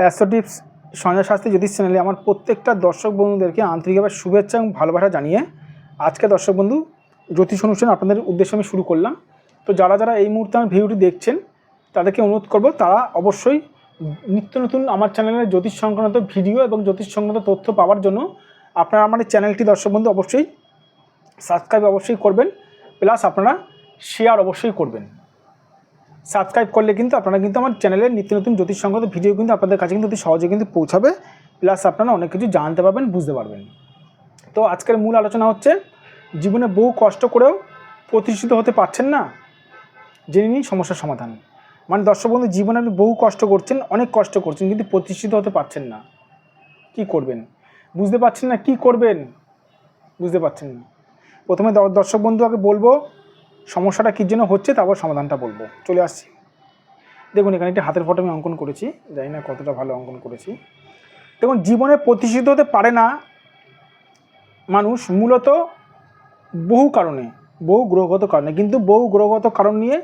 Astro tips Sanjay Shastri জ্যোতিষ চ্যানেলে আমার প্রত্যেকটা দর্শক বন্ধুদেরকে আন্তরিকভাবে শুভেচ্ছা এবং ভালোবাসা জানিয়ে আজকে দর্শক বন্ধু জ্যোতিষ অনুষ্ঠান আপনাদের উদ্দেশ্যে আমি শুরু করলাম। তো যারা যারা এই মুহূর্তে আমার ভিডিওটি দেখছেন, তাদেরকে অনুরোধ করব তারা অবশ্যই নিত্য নতুন আমার চ্যানেলে জ্যোতিষ সংক্রান্ত ভিডিও এবং জ্যোতিষ সংক্রান্ত তথ্য পাওয়ার জন্য আপনারা আমার চ্যানেলটি দর্শক বন্ধু অবশ্যই সাবস্ক্রাইব অবশ্যই করবেন প্লাস আপনারা শেয়ার অবশ্যই করবেন। সাবস্ক্রাইব করলে কিন্তু আপনারা কিন্তু আমার চ্যানেলে নিত্য নতুন জ্যোতিষ সংক্রান্ত ভিডিও কিন্তু আপনাদের কাছে কিন্তু অতি সহজে কিন্তু পৌঁছাবে। প্লাস আপনারা অনেক কিছু জানতে পারবেন, বুঝতে পারবেন। তো আজকের মূল আলোচনা হচ্ছে, জীবনে বহু কষ্ট করেও প্রতিষ্ঠিত হতে পারছেন না, জেনে নিন সমস্যার সমাধান। মানে দর্শক বন্ধু, জীবনে আপনি বহু কষ্ট করছেন, অনেক কষ্ট করছেন, কিন্তু প্রতিষ্ঠিত হতে পারছেন না। কি করবেন? বুঝতে পারছেন না কি করবেন? বুঝতে পারছেন না। প্রথমে দর্শক বন্ধু আগে বলব সমস্যাটা কী জন্য হচ্ছে, তারপর সমাধানটা বলব। চলে আসছি। দেখুন, এখানে একটি হাতের ফটো আমি অঙ্কন করেছি। জানি না কতটা ভালো অঙ্কন করেছি। দেখুন, জীবনে প্রতিষ্ঠিত হতে পারে না মানুষ মূলত বহু কারণে, বহু গ্রহগত কারণে। কিন্তু বহু গ্রহগত কারণ নিয়ে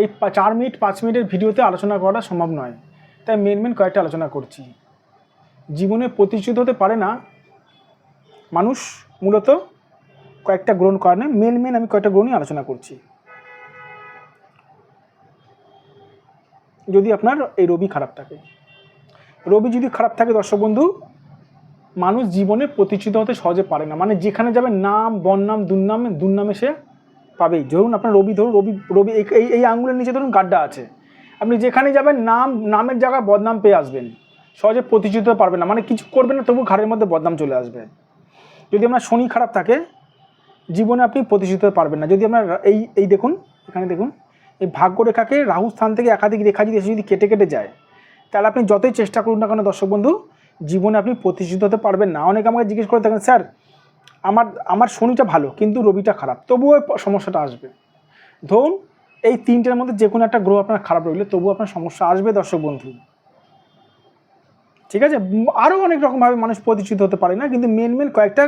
এই চার মিনিট, পাঁচ মিনিটের ভিডিওতে আলোচনা করাটা সম্ভব নয়। তাই মেন মেন কয়েকটা আলোচনা করছি। জীবনে প্রতিষ্ঠিত হতে পারে না মানুষ মূলত কয়েকটা গ্রহণ কারণে মেন মেন আমি কয়েকটা গ্রহণই আলোচনা করছি। যদি আপনার এই রবি খারাপ থাকে। রবি যদি খারাপ থাকে, দর্শক বন্ধু, মানুষ জীবনে প্রতিষ্ঠিত হতে সহজে পারে না। মানে যেখানে যাবে, নাম, বন্নাম, দুর্নাম, দুর্নামে সে পাবেই। ধরুন আপনার রবি, ধরুন রবি রবি, এই- এই আঙ্গুলের নিচে ধরুন গাড্ডা আছে। আপনি যেখানে যাবেন, নাম, নামের জায়গায় বদনাম পেয়ে আসবেন। সহজে প্রতিষ্ঠিত পারবেন না। মানে কিছু করবেন না তবু ঘাড়ের মধ্যে বদনাম চলে আসবে। যদি আপনার শনি খারাপ থাকে জীবনে আপনি প্রতিষ্ঠিত পারবেন না। যদি আপনার এই এই দেখুন, এখানে দেখুন, এই ভাগ্যরেখাকে রাহু স্থান থেকে একাধিক রেখা যদি এসে যদি কেটে কেটে যায়, তাহলে আপনি যতই চেষ্টা করুন না কেন দর্শক বন্ধু, জীবনে আপনি প্রতিষ্ঠিত হতে পারবেন না। অনেকে আমাকে জিজ্ঞেস করে থাকেন, স্যার, আমার আমার শনিটা ভালো, কিন্তু রবিটা খারাপ। তবুও সমস্যাটা আসবে। ধরুন, এই তিনটের মধ্যে যে কোনো একটা গ্রহ আপনার খারাপ রইলে, তবুও আপনার সমস্যা আসবে দর্শক বন্ধু। ঠিক আছে? আরও অনেক রকমভাবে মানুষ প্রতিষ্ঠিত হতে পারে না, কিন্তু মেন মেন কয়েকটা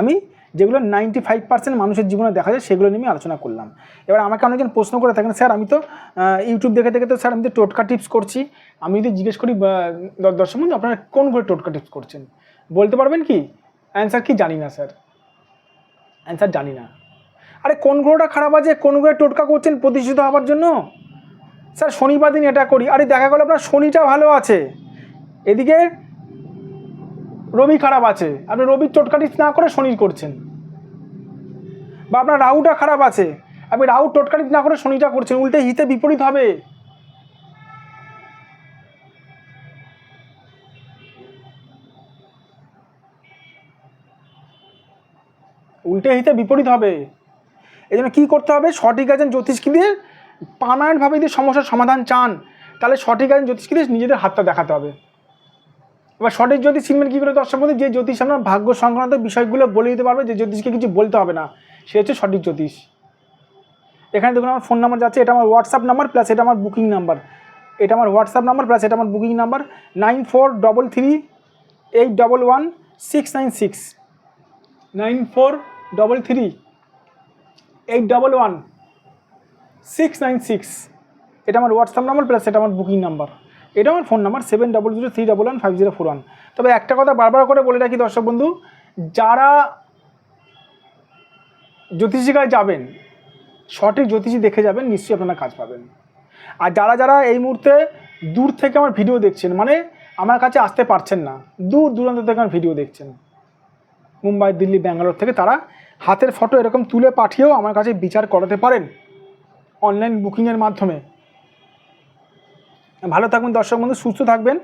আমি যেগুলো নাইনটি ফাইভ পার্সেন্ট মানুষের জীবনে দেখা যায়, সেগুলো নিয়ে আমি আলোচনা করলাম। এবার আমাকে অনেকজন প্রশ্ন করে থাকেন, স্যার, আমি তো ইউটিউব দেখে দেখে তো, স্যার, আমি তো টোটকা টিপস করছি। আমি যদি জিজ্ঞেস করি দর্শক বন্ধু আপনারা কোন করে টোটকা টিপস করছেন? বলতে পারবেন কি? অ্যান্সার কি জানি না, স্যার। অ্যান্সার জানি না। আরে, কোন গ্রহটা খারাপ আছে? কোন গ্রহে টোটকা করছেন প্রতিষ্ঠিত হওয়ার জন্য? স্যার, শনিবার দিন এটা করি। আরে, দেখা গেলো আপনার শনিটা ভালো আছে। এদিকে রবি খারাপ আছে। আপনি রবির টোটকাটি না করে শনির করছেন। বা আপনার রাহুটা খারাপ আছে। আপনি রাহু টোটকাটি না করে শনিটা করছেন। উল্টে হিতে বিপরীত হবে। উল্টে হিতে বিপরীত হবে। এই জন্য কী করতে হবে? সঠিক আছেন জ্যোতিষকে দিয়ে পার্মানেন্টভাবে যদি সমস্যার সমাধান চান, তাহলে সঠিক আছেন জ্যোতিষকে দিয়ে নিজেদের হাতটা দেখাতে হবে। এবার সঠিক জ্যোতিষ চিনবেন কী করে দর্শক বন্ধু? যে জ্যোতিষ আপনার ভাগ্য সংক্রান্ত বিষয়গুলো বলে দিতে পারবে, যে জ্যোতিষকে কিছু বলতে হবে না। সে হচ্ছে সঠিক জ্যোতিষ। এখানে দেখুন আমার ফোন নাম্বার যাচ্ছে, এটা আমার হোয়াটসঅ্যাপ নাম্বার প্লাস এটা আমার বুকিং নাম্বার এটা আমার হোয়াটসঅ্যাপ নাম্বার প্লাস এটা আমার booking number nine four double three eight double one six nine six nine four double three eight double one six nine six এটা আমার হোয়াটসঅ্যাপ নাম্বার প্লাস এটা আমার বুকিং নাম্বার এটা আমার phone number seven double zero three double one five zero four one তবে একটা কথা বারবার করে বলে রাখি দর্শক বন্ধু, যারা জ্যোতিষিকায় যাবেন, সঠিক জ্যোতিষী দেখে যাবেন, নিশ্চয়ই আপনারা কাজ পাবেন। আর যারা যারা এই মুহূর্তে দূর থেকে আমার ভিডিও দেখছেন মানে আমার কাছে আসতে পারছেন না, দূর দূরান্ত থেকে আমার ভিডিও দেখছেন, মুম্বাই, দিল্লি, ব্যাঙ্গালোর থেকে তারা হাতের ফটো এরকম তুলে পাঠিয়েও আমার কাছে বিচার করাতে পারেন অনলাইন বুকিংয়ের মাধ্যমে। ভালো থাকবেন দর্শক বন্ধু, সুস্থ থাকবেন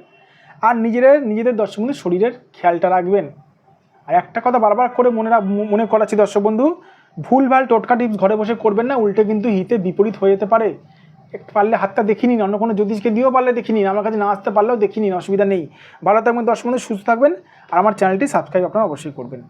আর নিজেদের নিজেদের দর্শক বন্ধু, শরীরের খেয়ালটা রাখবেন। আর একটা কথা বারবার করে মনে মনে করাচ্ছি দর্শক বন্ধু, ভুলভাল টোটকা টিপস ঘরে বসে করবেন না, উল্টে কিন্তু হিতে বিপরীত হয়ে যেতে পারে। একটু পারলে হাতটা দেখে নিন, অন্য কোনো জ্যোতিষকে দিয়েও পারলে দেখে নিন, আমার কাছে না আসতে পারলেও দেখে নিন, অসুবিধা নেই। ভালো থাকবেন দর্শক বন্ধু, সুস্থ থাকবেন, আর আমার চ্যানেলটি সাবস্ক্রাইব আপনারা অবশ্যই করবেন।